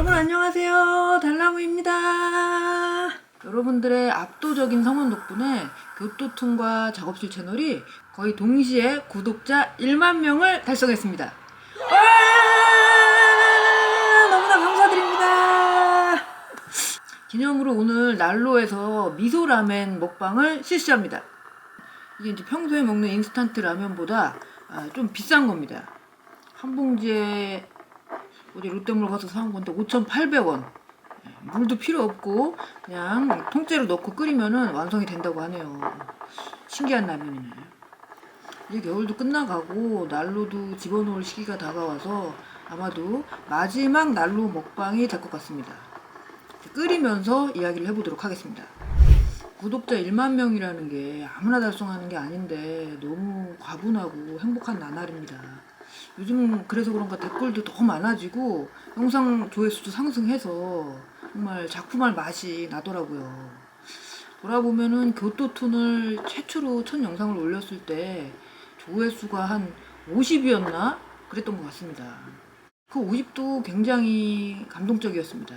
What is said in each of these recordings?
여러분 안녕하세요. 달나무입니다. 여러분들의 압도적인 성원 덕분에 교토툰과 작업실 채널이 거의 동시에 구독자 1만 명을 달성했습니다. 와! 너무나 감사드립니다. 기념으로 오늘 난로에서 미소 라멘 먹방을 실시합니다. 이게 이제 평소에 먹는 인스턴트 라면보다 아, 좀 비싼 겁니다. 한 봉지에 어제 롯데몰 가서 사온 건데 5,800원. 물도 필요 없고 그냥 통째로 넣고 끓이면은 완성이 된다고 하네요. 신기한 라면이네. 이제 겨울도 끝나가고 난로도 집어넣을 시기가 다가와서 아마도 마지막 난로 먹방이 될 것 같습니다. 끓이면서 이야기를 해보도록 하겠습니다. 구독자 1만 명이라는 게 아무나 달성하는 게 아닌데 너무 과분하고 행복한 나날입니다. 요즘 그래서 그런가 댓글도 더 많아지고 영상 조회수도 상승해서 정말 작품할 맛이 나더라고요. 돌아보면은 교토툰을 최초로 첫 영상을 올렸을 때 조회수가 한 50이었나 그랬던 것 같습니다. 그 50도 굉장히 감동적이었습니다.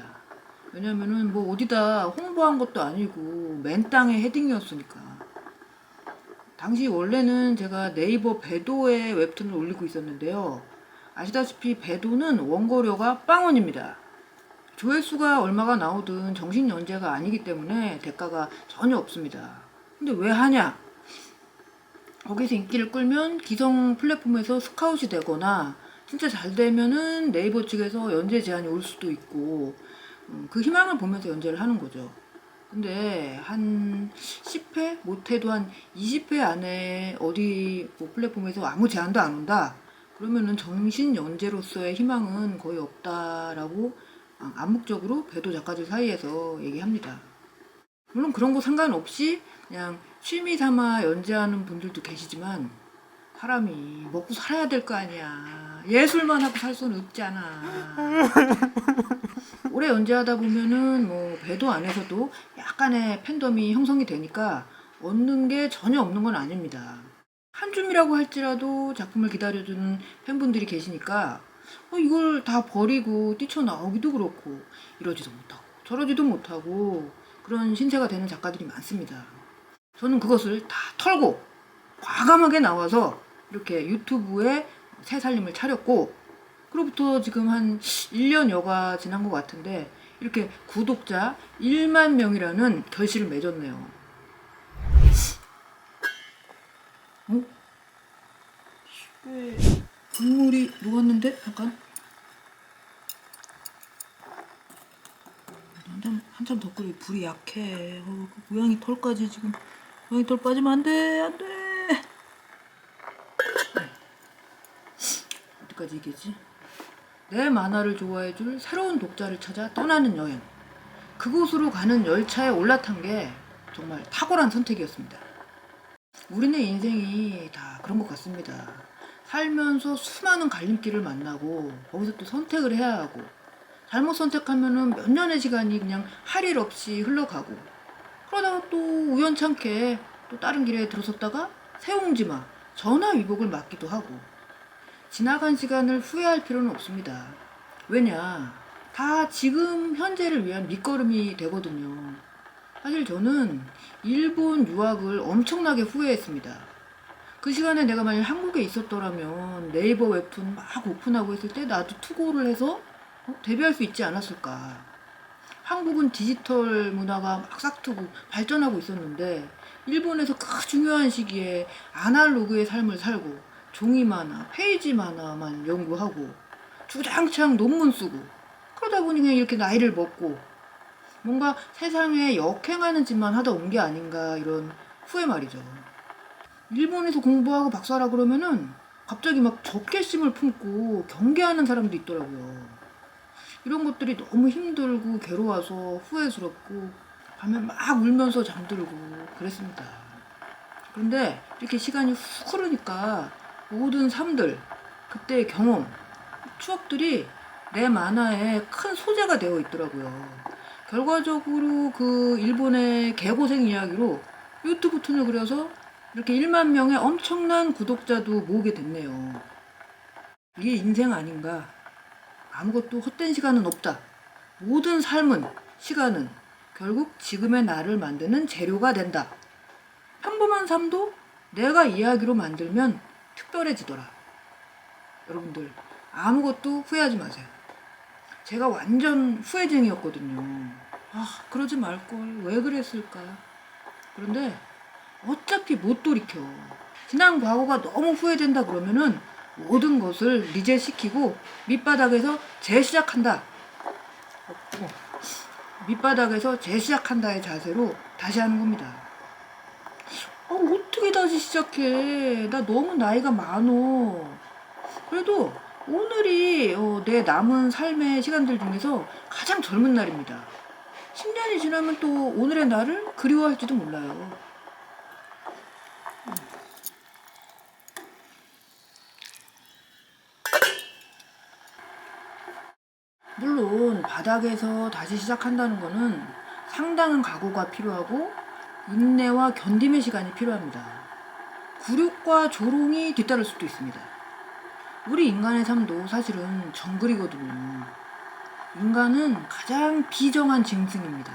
왜냐면은 뭐 어디다 홍보한 것도 아니고 맨 땅에 헤딩이었으니까. 당시 원래는 제가 네이버 배도에 웹툰을 올리고 있었는데요. 아시다시피 배도는 원고료가 빵원입니다. 조회수가 얼마가 나오든 정식 연재가 아니기 때문에 대가가 전혀 없습니다. 근데 왜 하냐? 거기서 인기를 끌면 기성 플랫폼에서 스카웃이 되거나 진짜 잘 되면은 네이버 측에서 연재 제한이 올 수도 있고 음, 그 희망을 보면서 연재를 하는 거죠. 근데 한 10회 못해도 한 20회 안에 어디 뭐 플랫폼에서 아무 제한도 안 온다. 그러면은 정신 연재로서의 희망은 거의 없다라고 아, 암묵적으로 배도 작가들 사이에서 얘기합니다. 물론 그런 거 상관없이 그냥 취미 삼아 연재하는 분들도 계시지만 사람이 먹고 살아야 될 거 아니야. 예술만 하고 살 수는 없잖아. 오래 연재하다 보면은 뭐 배도 안에서도 약간의 팬덤이 형성이 되니까 얻는 게 전혀 없는 건 아닙니다. 한 줌이라고 할지라도 작품을 기다려주는 팬분들이 계시니까 어, 이걸 다 버리고 뛰쳐나오기도 그렇고 이러지도 못하고 저러지도 못하고 그런 신세가 되는 작가들이 많습니다. 저는 그것을 다 털고 과감하게 나와서 이렇게 유튜브에 새 살림을 차렸고 그로부터 지금 한 1년여가 지난 것 같은데 이렇게 구독자 1만 명이라는 결실을 맺었네요. 어? 왜 국물이 녹았는데? 잠깐. 한참, 한참 더 끓이 불이 약해. 어, 그 고양이 털까지 지금 고양이 털 빠지면 안 돼, 안 돼. 어디까지 얘기했지? 내 만화를 좋아해 줄 새로운 독자를 찾아 떠나는 여행. 그곳으로 가는 열차에 올라탄 게 정말 탁월한 선택이었습니다. 우리네 인생이 다 그런 것 같습니다. 살면서 수많은 갈림길을 만나고 거기서 또 선택을 해야 하고 잘못 선택하면은 몇 년의 시간이 그냥 할 일 없이 흘러가고 그러다가 또 우연찮게 또 다른 길에 들어섰다가 새옹지마 전화 위복을 맞기도 하고 지나간 시간을 후회할 필요는 없습니다. 왜냐 다 지금 현재를 위한 밑거름이 되거든요. 사실 저는 일본 유학을 엄청나게 후회했습니다. 그 시간에 내가 만약 한국에 있었더라면 네이버 웹툰 막 오픈하고 했을 때 나도 투고를 해서 어, 데뷔할 수 있지 않았을까. 한국은 디지털 문화가 막 싹트고 발전하고 있었는데 일본에서 그 중요한 시기에 아날로그의 삶을 살고 종이 만화, 페이지 만화만 연구하고 주장창 논문 쓰고 그러다 보니 그냥 이렇게 나이를 먹고 뭔가 세상에 역행하는 짓만 하다 온 게 아닌가 이런 후회 말이죠. 일본에서 공부하고 박사라 그러면은 갑자기 막 적개심을 품고 경계하는 사람도 있더라고요. 이런 것들이 너무 힘들고 괴로워서 후회스럽고 밤에 막 울면서 잠들고 그랬습니다. 그런데 이렇게 시간이 훅 흐르니까 모든 삶들, 그때의 경험, 추억들이 내 만화에 큰 소재가 되어 있더라고요. 결과적으로 그 일본의 개고생 이야기로 유튜브 툰을 그려서 이렇게 1만 명의 엄청난 구독자도 모으게 됐네요. 이게 인생 아닌가? 아무것도 헛된 시간은 없다. 모든 삶은 시간은 결국 지금의 나를 만드는 재료가 된다. 평범한 삶도 내가 이야기로 만들면 특별해지더라. 여러분들 아무것도 후회하지 마세요. 제가 완전 후회쟁이였거든요. 아 그러지 말걸 왜 그랬을까. 그런데 어차피 못 돌이켜. 지난 과거가 너무 후회된다 그러면은 모든 것을 리셋시키고 밑바닥에서 재시작한다. 어, 밑바닥에서 재시작한다의 자세로 다시 하는 겁니다. 아, 어떻게 다시 시작해? 나 너무 나이가 많어. 그래도 오늘이 어, 내 남은 삶의 시간들 중에서 가장 젊은 날입니다. 10년이 지나면 또 오늘의 나를 그리워할지도 몰라요. 물론 바닥에서 다시 시작한다는 거는 상당한 각오가 필요하고 인내와 견딤의 시간이 필요합니다. 굴욕과 조롱이 뒤따를 수도 있습니다. 우리 인간의 삶도 사실은 정글이거든요. 인간은 가장 비정한 짐승입니다.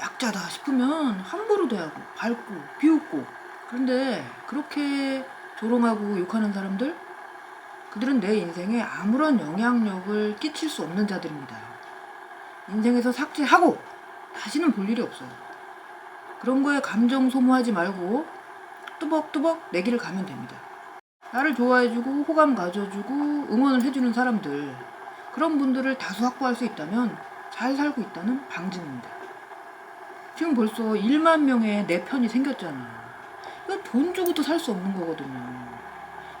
약자다 싶으면 함부로 대하고 밟고 비웃고 그런데 그렇게 조롱하고 욕하는 사람들 그들은 내 인생에 아무런 영향력을 끼칠 수 없는 자들입니다. 인생에서 삭제하고 다시는 볼 일이 없어요. 그런 거에 감정 소모하지 말고 뚜벅뚜벅 내 길을 가면 됩니다. 나를 좋아해주고 호감 가져주고 응원을 해주는 사람들 그런 분들을 다수 확보할 수 있다면 잘 살고 있다는 방증입니다. 지금 벌써 1만 명의 내 편이 생겼잖아. 이거 돈 주고도 살 수 없는 거거든요.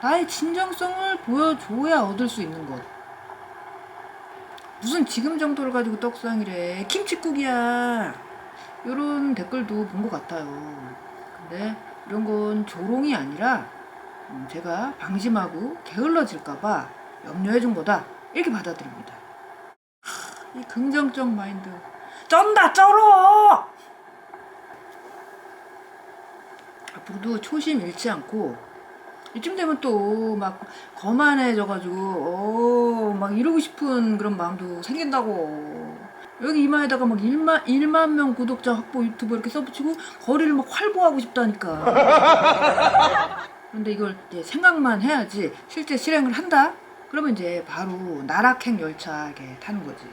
나의 진정성을 보여줘야 얻을 수 있는 것. 무슨 지금 정도를 가지고 떡상이래. 김치국이야. 이런 댓글도 본 것 같아요. 근데 이런 건 조롱이 아니라 음, 제가 방심하고 게을러질까봐 염려해준 거다. 이렇게 받아들입니다. 하, 이 긍정적 마인드. 쩐다, 쩔어! 앞으로도 초심 잃지 않고 이쯤 되면 또 막 거만해져가지고 어, 막 이러고 싶은 그런 마음도 생긴다고 여기 이마에다가 막 1만, 1만 명 구독자 확보 유튜브 이렇게 써붙이고 거리를 막 활보하고 싶다니까 그런데 이걸 이제 생각만 해야지 실제 실행을 한다? 그러면 이제 바로 나락행 열차에 타는 거지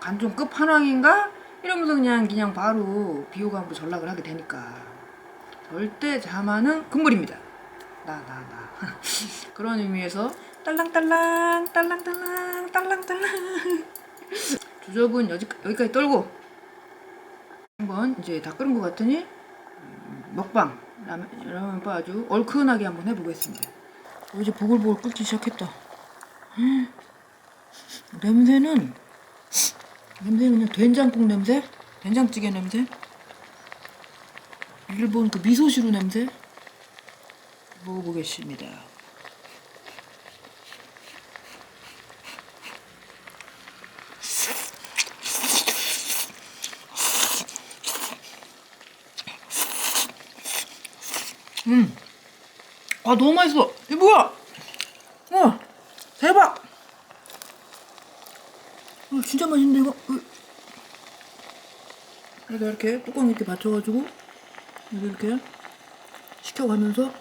관종 끝판왕인가? 이러면서 그냥 그냥 바로 비호감으로 전락을 하게 되니까 절대 자만은 금물입니다 나, 나, 나. 그런 의미에서 딸랑딸랑, 딸랑딸랑, 딸랑딸랑. 주접은 여기, 여기까지 떨고 한번 이제 다 끓은 것 같으니 음, 먹방 라면, 라면 바 아주 얼큰하게 한번 해보겠습니다. 어, 이제 보글보글 끓기 시작했다. 음, 냄새는 냄새는 그냥 된장국 냄새, 된장찌개 냄새, 일본 그 미소시루 냄새. 먹어보겠습니다. 음, 아 너무 맛있어. 이게 뭐야? 어, 대박. 어, 진짜 맛있는데 이거. 어. 내가 이렇게 뚜껑 이렇게 받쳐가지고 이렇게 식혀가면서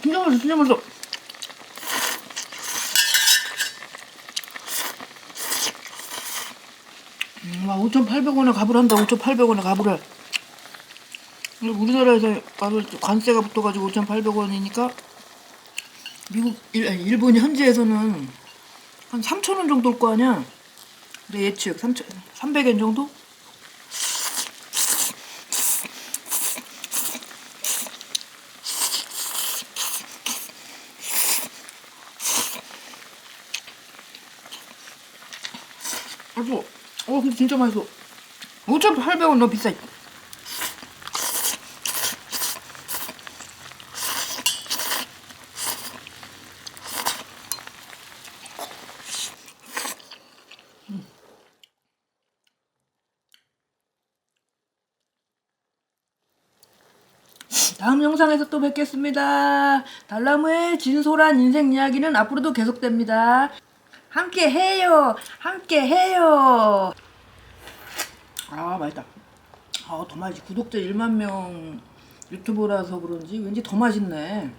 진짜 맛있어, 진짜 맛있어. 음, 와, 5,800원에 갑을 한다, 5,800원에 갑을 해. 우리나라에서 가서 관세가 붙어가지고 5,800원이니까 미국, 일, 아니, 일본 현지에서는 한 3,000원 정도일 거 아니야? 내 예측, 3,000, 300엔 정도? 맛있어. 어, 근데 진짜 맛있어. 5,800원 너무 비싸. 다음 영상에서 또 뵙겠습니다. 달나무의 진솔한 인생 이야기는 앞으로도 계속됩니다. 함께 해요. 함께 해요. 아, 맛있다. 아, 더 맛있지. 구독자 1만 명 유튜버라서 그런지 왠지 더 맛있네.